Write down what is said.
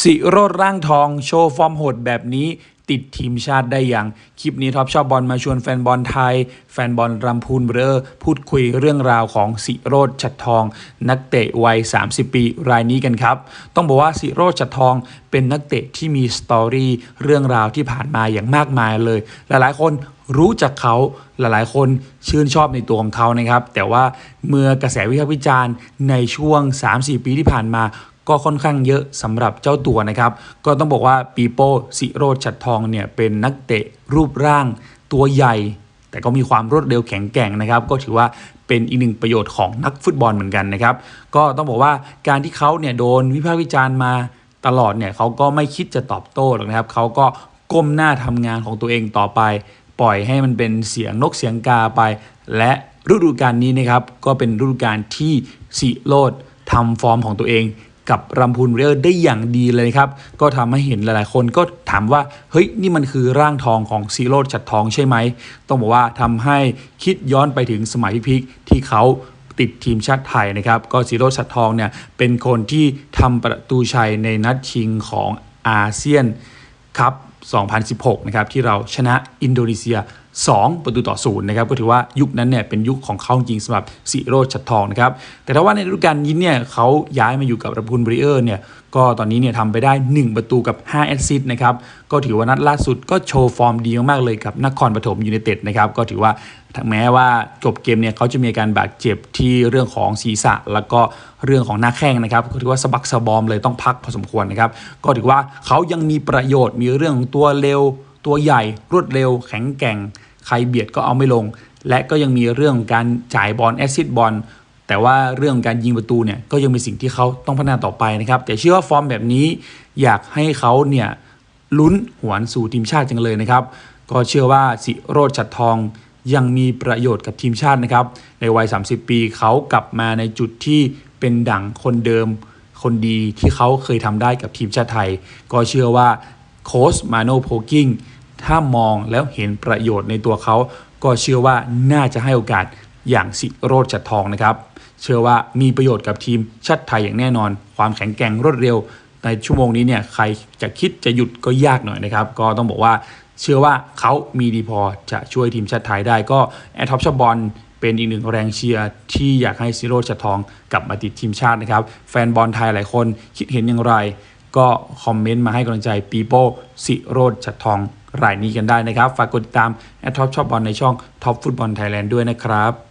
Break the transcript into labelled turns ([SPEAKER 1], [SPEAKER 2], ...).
[SPEAKER 1] สิโรดร่างทองโชว์ฟอร์มโหดแบบนี้ ติดทีมชาติได้อย่าง คลิปนี้ท็อปชอบบอลมาชวนแฟนบอลไทย แฟนบอลรำพูนเบรอพูดคุยเรื่องราวของสิโรดชัดทอง นักเตะวัย 30 ปีรายนี้กันครับ ต้องบอกว่าสิโรดชัดทองเป็นนักเตะที่มีสตอรี่เรื่องราวที่ผ่านมาอย่างมากมายเลย หลายๆ คนรู้จักเขาหลายๆ คนชื่นชอบในตัวของเขานะครับ แต่ว่าเมื่อกระแสวิพากษ์วิจารณ์ในช่วง 3-4 ปีที่ผ่านมา ก็ค่อนข้างเยอะสำหรับเจ้าตัวนะครับ ก็ต้องบอกว่าปีโป้สิโรดชัดทองเนี่ยเป็นนักเตะรูปร่างตัวใหญ่ แต่ก็มีความรวดเร็วแข็งแกร่งนะครับ ก็ถือว่าเป็นอีกหนึ่งประโยชน์ของนักฟุตบอลเหมือนกันนะครับ ก็ต้องบอกว่าการที่เขาเนี่ยโดนวิพากษ์วิจารณ์มาตลอดเนี่ยเขาก็ไม่คิดจะตอบโต้หรอกนะครับเขาก็ก้มหน้าทำงานของตัวเองต่อไป ปล่อยให้มันเป็นเสียงนกเสียงกาไป และฤดูกาลนี้นะครับก็เป็นฤดูกาลที่สิโรดทำฟอร์มของตัวเอง กับรำพูนเรอร์ได้อย่างดีเลยครับ ก็ทำให้เห็นหลายๆ คนก็ถามว่า เฮ้ย นี่มันคือร่างทองของซีโรดชัดทองใช่ไหม ต้องบอกว่าทำให้คิดย้อนไปถึงสมัยพิพิกที่เขาติดทีมชาติไทยนะครับ ก็ซีโรดชัดทองเนี่ยเป็นคนที่ทำประตูชัยในนัดชิงของอาเซียนครับ 2016 นะครับที่เราชนะอินโดนีเซีย 2 ประตูต่อศูนย์นะครับก็ถือว่ายุคนั้นเนี่ยเป็นยุคของเขาจริงสำหรับสิโรชัดทองนะครับแต่ถ้าว่าในฤดูกาลนี้เนี่ยเขาย้ายมาอยู่กับรพุนบริเออร์เนี่ยก็ตอนนี้เนี่ยทำไปได้ 1 ประตูกับ 5 แอสซิสต์นะครับก็ถือว่านัดล่าสุดก็โชว์ฟอร์มดีมากๆเลยกับนครปฐมยูไนเต็ดนะครับก็ถือว่าถึงแม้ว่าจบเกมเนี่ยเขาจะมีการบาดเจ็บที่เรื่องของศีรษะ แล้วก็เรื่องของหน้าแข้งนะครับก็ถือว่าสะบักสะบอมเลยต้องพักพอสมควรนะครับก็ถือว่าเขายังมีประโยชน์มีเรื่องของตัวเร็ว ตัวใหญ่รวดเร็วแข็งแกร่ง ใครเบียดก็เอาไม่ลง และก็ยังมีเรื่องการจ่ายบอลแอซิดบอลแต่ว่าเรื่องการยิงประตูเนี่ยก็ยังเป็นสิ่งที่เขาต้องพัฒนาต่อไปนะครับ แต่เชื่อว่าฟอร์มแบบนี้อยากให้เขาเนี่ยลุ้นหวนสู่ทีมชาติจังเลยนะครับ ก็เชื่อว่าสิโรจน์ชัดทองยังมีประโยชน์กับทีมชาตินะครับ ในวัย 30 ปีเขากลับมาในจุดที่เป็นดั่งคนเดิม คนดีที่เขาเคยทำได้กับทีมชาติไทย ก็เชื่อว่าโค้ชมาโนโพกิ้ง ถ้ามองแล้วเห็นประโยชน์ในตัวเขา ก็เชื่อว่าน่าจะให้โอกาสอย่างสิโรจน์จัดทองนะครับ เชื่อว่ามีประโยชน์กับทีมชาติไทยอย่างแน่นอน ความแข็งแกร่งรวดเร็ว ในชั่วโมงนี้เนี่ยใครจะคิดจะหยุดก็ยากหน่อยนะครับ ก็ต้องบอกว่าเชื่อว่าเขามีดีพอจะช่วยทีมชาติไทยได้ก็แอดท็อปชอบอลเป็นอีกหนึ่งแรงเชียร์ที่อยากให้ซิโรจน์จัดทองกลับมาติดทีมชาตินะครับ แฟนบอลไทยหลายคนคิดเห็นอย่างไร ก็คอมเมนต์มาให้กำลังใจปีโป้สิโรจน์ชัดทอง รายนี้กันได้นะครับ ฝากกดติดตามแอดท็อปชอบบอลในช่องท็อปฟุตบอลไทยแลนด์ด้วยนะครับ